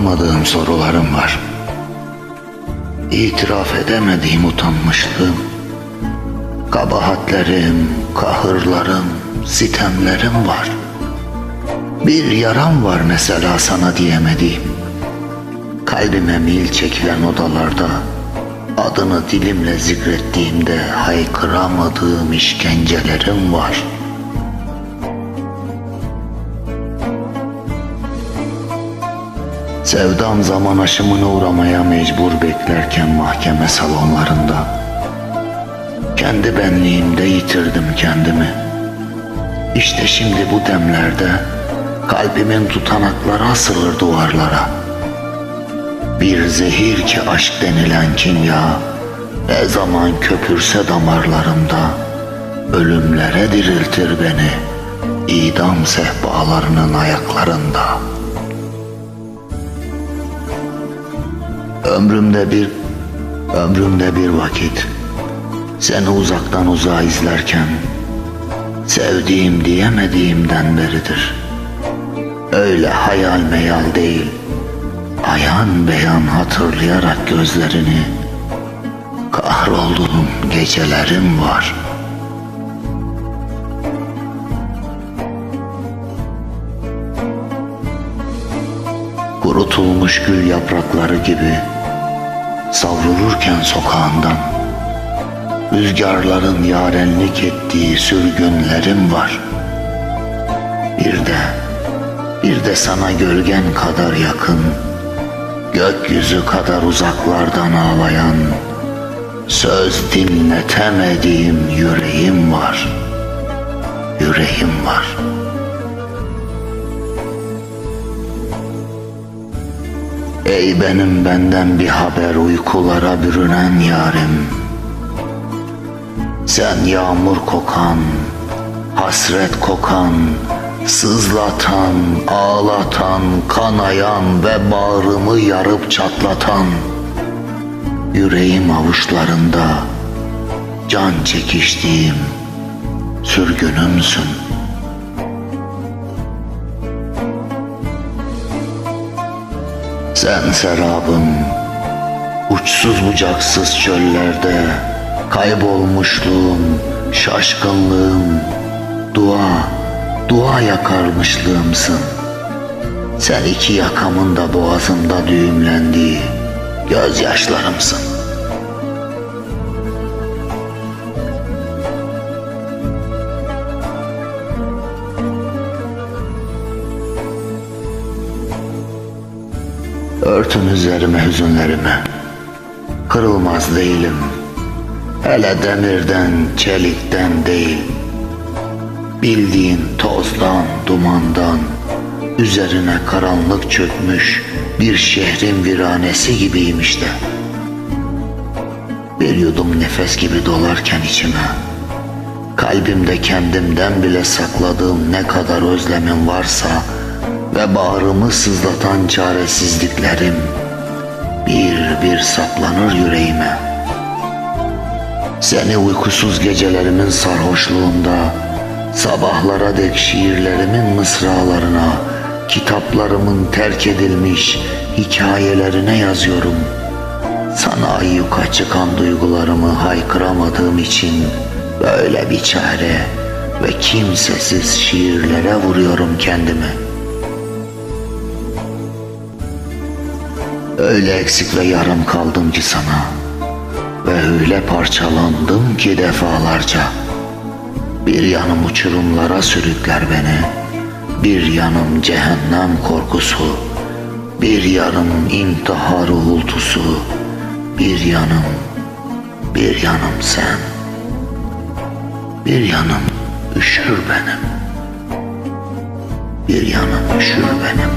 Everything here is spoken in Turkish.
Soramadığım sorularım var. İtiraf edemediğim utanmışlığım. Kabahatlerim, kahırlarım, sitemlerim var. Bir yaram var mesela sana diyemediğim. Kalbime mil çekilen odalarda adını dilimle zikrettiğimde haykıramadığım işkencelerim var. Sevdam zaman aşımına uğramaya mecbur beklerken mahkeme salonlarında kendi benliğimde yitirdim kendimi. İşte şimdi bu demlerde kalbimin tutanakları asılır duvarlara. Bir zehir ki aşk denilen kimya ne zaman köpürse damarlarımda ölümlere diriltir beni idam sehpalarının ayaklarında. Ömrümde bir ömrümde bir vakit seni uzaktan uzağa izlerken sevdiğim diyemediğimden beridir. Öyle hayal meyal değil, ayan beyan hatırlayarak gözlerini kahrolduğum gecelerim var. Kurutulmuş gül yaprakları gibi savrulurken sokağından Rüzgarların yarenlik ettiği sürgünlerim var. Bir de, bir de sana gölgen kadar yakın, gökyüzü kadar uzaklardan ağlayan, söz dinletemediğim yüreğim var. Yüreğim var. Ey benim benden bir haber uykulara bürünen yarim. Sen yağmur kokan, hasret kokan, sızlatan, ağlatan, kanayan ve bağrımı yarıp çatlatan, yüreğim avuçlarında can çekiştiğim sürgünümsün. Sen serabım, uçsuz bucaksız çöllerde, Kaybolmuşluğum, şaşkınlığım, dua, dua yakarmışlığımsın. Sen iki yakamın da boğazımda düğümlendiği gözyaşlarımsın. Örtün üzerime hüzünlerimi. Kırılmaz değilim. Hele demirden, çelikten değil. Bildiğin tozdan, dumandan, üzerine karanlık çökmüş bir şehrin viranesi gibiyim işte. Bir yudum nefes gibi dolarken içime, kalbimde kendimden bile sakladığım ne kadar özlemim varsa ve bağrımı sızlatan çaresizliklerim bir bir saplanır yüreğime. Seni uykusuz gecelerimin sarhoşluğunda, sabahlara dek şiirlerimin mısralarına, kitaplarımın terk edilmiş hikayelerine yazıyorum. Sana ayyuka çıkan duygularımı haykıramadığım için böyle bir çare ve kimsesiz şiirlere vuruyorum kendimi. Öyle eksik ve yarım kaldım ki sana.'' Ve öyle parçalandım ki defalarca. Bir yanım uçurumlara sürükler beni. Bir yanım cehennem korkusu. Bir yanım intihar uğultusu. Bir yanım, bir yanım sen. Bir yanım üşür benim. Bir yanım üşür benim